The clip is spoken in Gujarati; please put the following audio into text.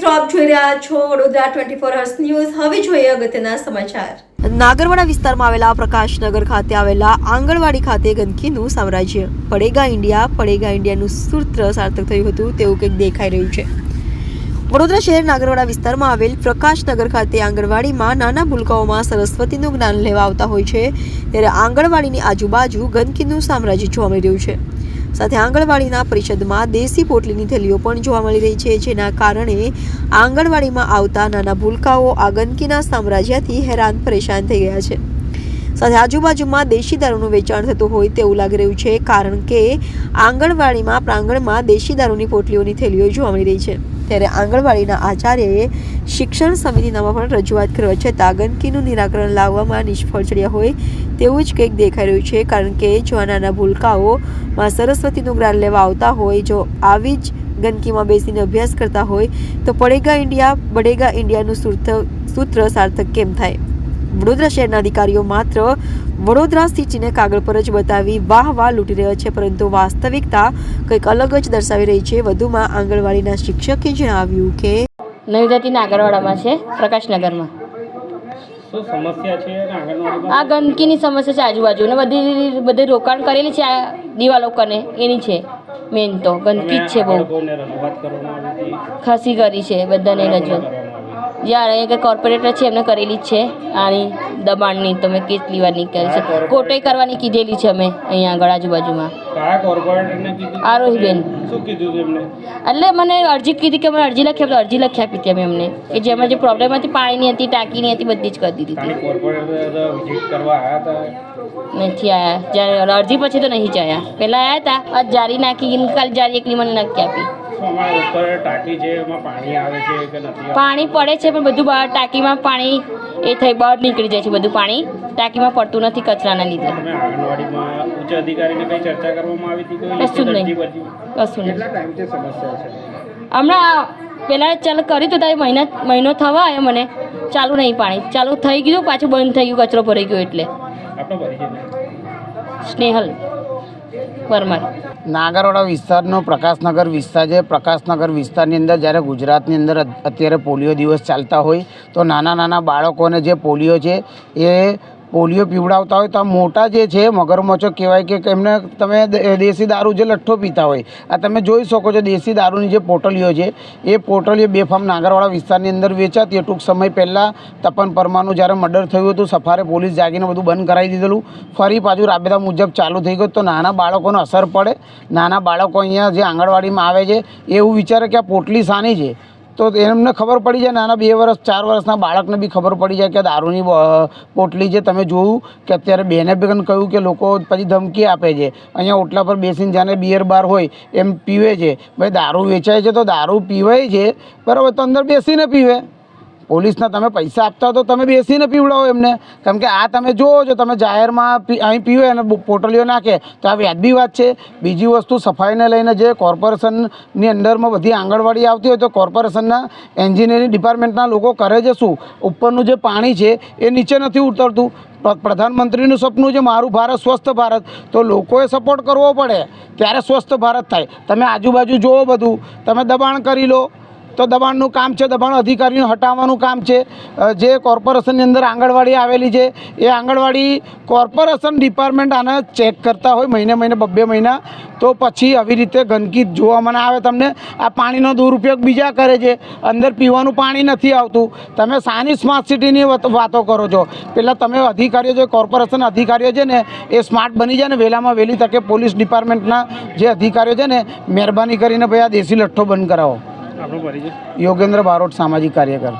મિત્રો જોઈ રહ્યા છો Vadodara twenty four hours news હવે જોઈએ અગત્યના સમાચાર. નાગરવાડા વિસ્તારમાં આવેલા પ્રકાશનગર ખાતે આવેલા આંગણવાડી ખાતે ગંદકીનું સામ્રાજ્ય. પડેગા ઇન્ડિયા, પડેગા ઇન્ડિયાનું સૂત્ર સાર્થક થયું હતું તેવું કંઈક દેખાઈ રહ્યું છે. વડોદરા શહેર નાગરવાડા વિસ્તારમાં આવેલ પ્રકાશનગર ખાતે આંગણવાડીમાં નાના ભૂલકાઓમાં સરસ્વતીનું જ્ઞાન લેવા આવતા હોય છે, ત્યારે આંગણવાડીની આજુબાજુ ગંદકીનું સામ્રાજ્ય જોવા મળી રહ્યું છે. સાથે આંગણવાડીના પરિષદમાં દેશી પોટલીની થેલીઓ પણ જોવા મળી રહી છે, જેના કારણે આંગણવાડીમાં આવતા નાના ભૂલકાઓ આ ગંદકીના સામ્રાજ્યથી હેરાન પરેશાન થઈ ગયા છે. સાથે આજુબાજુમાં દેશી દારૂનું વેચાણ થતું હોય તેવું લાગી રહ્યું છે, કારણ કે આંગણવાડીમાં, પ્રાંગણમાં દેશી દારૂની પોટલીઓની થેલીઓ જોવા મળી રહી છે. ત્યારે આંગણવાડીના આચાર્યએ શિક્ષણ સમિતિનામાં પણ રજૂઆત કરવા છતાં ગંદકીનું નિરાકરણ લાવવામાં નિષ્ફળ ચડ્યા હોય તેવું જ કંઈક દેખાઈ રહ્યું છે, કારણ કે જો આ નાના ભૂલકાઓમાં સરસ્વતીનું જ્ઞાન લેવા આવતા હોય, જો આવી જ ગંદકીમાં બેસીને અભ્યાસ કરતા હોય, તો પડેગા ઇન્ડિયા બડેગા ઇન્ડિયાનું સૂત્ર સૂત્ર સાર્થક કેમ થાય? વડોદરા શહેરના અધિકારીઓ માત્ર વડોદરા સ્થિતિને કાગળ પર જ બતાવી વાહ વાહ લૂંટી રહ્યા છે પરંતુ વાસ્તવિકતા કંઈક અલગ જ દર્શાવી રહી છે. વધુમાં આંગણવાડીના શિક્ષકે જણાવ્યું કે નવજાતિ આંગણવાડામાં છે પ્રકાશનગરમાં. આ ગંદકીની સમસ્યા છે આજુબાજુ ને બધી બધી રોકાણ કરેલી છે આ દિવાલો કને એની છે મેન તો. ગંદકી જ છે બહુ. ખસી કરી છે બધાને રજૂઆત. જ્યારે અહીંયા કોર્પોરેટર છે એમને કરેલી જ છે. આની દબાણની તમે કેસ કેટલી વારની કરી છે કોટઈ કરવાની કીધેલી છે અમે અહીંયા આગળ આજુબાજુમાં. આરોહીબેન એટલે મને અરજી કીધી કે મને અરજી લખી આપો અરજી લખી આપી હતી અમે અમને કે જેમાં જે પ્રોબ્લેમ હતી પાણીની હતી ટાંકીની હતી બધી જ કરી દીધી આવ્યા નથી આયા. જ્યારે અરજી પછી તો નહીં જ આવ્યા પહેલાં આવ્યા હતા આજ જારી નાખી કાલ જારી એકલી મને નાખી આપી. શું અમારા ઉપર ટાંકી છે એમાં પાણી આવે છે કે નથી પાણી પડે છે પણ બધું બહાર ટાંકીમાં પાણી એ થઈ બહાર નીકળી જાય છે બધું પાણી. ટાંકીમાં પડતું નથી કચરાના લીધે. તમે આંગણવાડીમાં ઉચ્ચ અધિકારીને કઈ ચર્ચા કરવામાં આવી હતી કોઈ કશું નહીં. કશું નહીં. કેટલા ટાઈમથી સમસ્યા છે? હમણાં પહેલાં ચાલ કર્યું હતું ત્યારે મહિના મહિનો થવા આવ્યો મને. ચાલુ નહીં પાણી. ચાલુ થઈ ગયું પાછું બંધ થઈ ગયું કચરો ભરાઈ ગયો એટલે. પરિચય સ્નેહલ. પરમાર. નાગરવાડા વિસ્તારનો પ્રકાશનગર વિસ્તાર છે. પ્રકાશનગર વિસ્તારની અંદર જ્યારે ગુજરાતની અંદર અત્યારે પોલિયો દિવસ ચાલતા હોય, તો નાના નાના બાળકોને જે પોલિયો છે એ પોલિયો પીવડાવતા હોય તો આ મોટા જે છે, મગરમચ્છો કહેવાય કે એમને તમે દેશી દારૂ જે લઠ્ઠો પીતા હોય, આ તમે જોઈ શકો છો દેશી દારૂની જે પોટલીઓ છે, એ પોટલીઓ બેફામ નાગરવાડા વિસ્તારની અંદર વેચાતી. ટૂંક સમય પહેલાં તપન પરમાનું જ્યારે મર્ડર થયું હતું, સફારે પોલીસ જાગીને બધું બંધ કરાવી દીધેલું. ફરી પાછું રાબેતા મુજબ ચાલુ થઈ ગયું તો નાના બાળકોને અસર પડે. નાના બાળકો અહીંયા જે આંગણવાડીમાં આવે છે એવું વિચારે કે આ પોટલી સાની છે. તો એમને ખબર પડી જાય, નાના બે વર્ષ, ચાર વર્ષના બાળકને બી ખબર પડી જાય કે દારૂની પોટલી છે તમે જોયું કે અત્યારે બેને બેન કહ્યું કે લોકો પછી ધમકી આપે છે. અહીંયા ઓટલા પર બેસીને જાણે બિયર બાર હોય, એમ પીવે છે. ભાઈ દારૂ વેચાય છે તો દારૂ પીવાય છે. બરાબર, તો અંદર બેસીને પીવે. પોલીસના તમે પૈસા આપતા તો તમે બેસીને પીવડાવો એમને. કેમ કે આ તમે જુઓ છો, તમે જાહેરમાં અહીં પીવે અને પોટલીઓ નાખે, તો આ વ્યાજબી વાત છે. બીજી વસ્તુ સફાઈને લઈને જે કોર્પોરેશનની અંદરમાં બધી આંગણવાડી આવતી હોય તો કોર્પોરેશનના એન્જિનિયરિંગ ડિપાર્ટમેન્ટના લોકો કરે છે શું? ઉપરનું જે પાણી છે, એ નીચે નથી ઉતરતું. પ્રધાનમંત્રીનું સપનું છે મારું ભારત, સ્વસ્થ ભારત. તો લોકોએ સપોર્ટ કરવો પડે, ત્યારે સ્વસ્થ ભારત થાય. તમે આજુબાજુ જુઓ બધું. તમે દબાણ કરી લો. તો દબાણનું કામ છે, દબાણ અધિકારીને હટાવવાનું કામ છે. જે કોર્પોરેશનની અંદર આંગણવાડી આવેલી છે, એ આંગણવાડી કોર્પોરેશન ડિપાર્ટમેન્ટ આને ચેક કરતા હોય મહિને મહિને, બબ્બે મહિના. તો પછી આવી રીતે ગંદકી જોવા મને આવે તમને. આ પાણીનો દુરુપયોગ બીજા કરે છે. અંદર પીવાનું પાણી નથી આવતું. તમે સાની સ્માર્ટ સિટીની વાતો કરો છો. પહેલાં તમે અધિકારીઓ જે કોર્પોરેશન અધિકારીઓ છે ને, એ સ્માર્ટ બની જાય ને, વહેલામાં વહેલી તકે પોલીસ ડિપાર્ટમેન્ટના જે અધિકારીઓ છે ને, મહેરબાની કરીને ભાઈ આ દેશી લઠ્ઠો બંધ કરાવો. યોગેન્દ્ર બારોટ સામાજિક કાર્યકર.